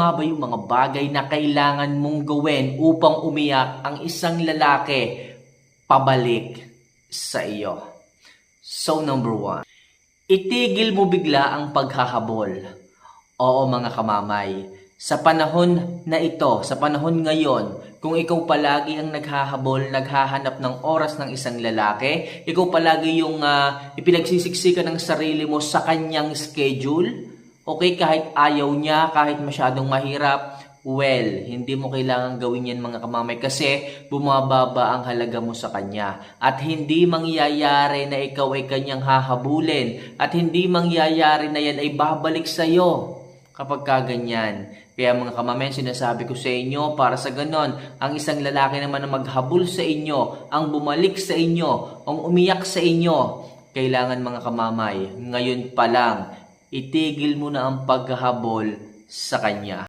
Mga ba yung mga bagay na kailangan mong gawin upang umiyak ang isang lalaki pabalik sa iyo? So number one, itigil mo bigla ang paghahabol. Oo mga kamamay, sa panahon na ito, sa panahon ngayon, kung ikaw palagi ang naghahabol, naghahanap ng oras ng isang lalaki, ikaw palagi yung ah, ipinagsisiksikan ng sarili mo sa kanyang schedule, okay, kahit ayaw niya, kahit masyadong mahirap, well, hindi mo kailangan gawin yan mga kamamay kasi bumababa ang halaga mo sa kanya. At hindi mangyayari na ikaw ay kanyang hahabulin at hindi mangyayari na yan ay babalik sa iyo kapag kaganyan. Kaya mga kamamen, sinasabi ko sa inyo, para sa ganon, ang isang lalaki naman na maghabol sa inyo, ang bumalik sa inyo, ang umiyak sa inyo, kailangan mga kamamay, ngayon pa lang, itigil mo na ang paghahabol sa kanya.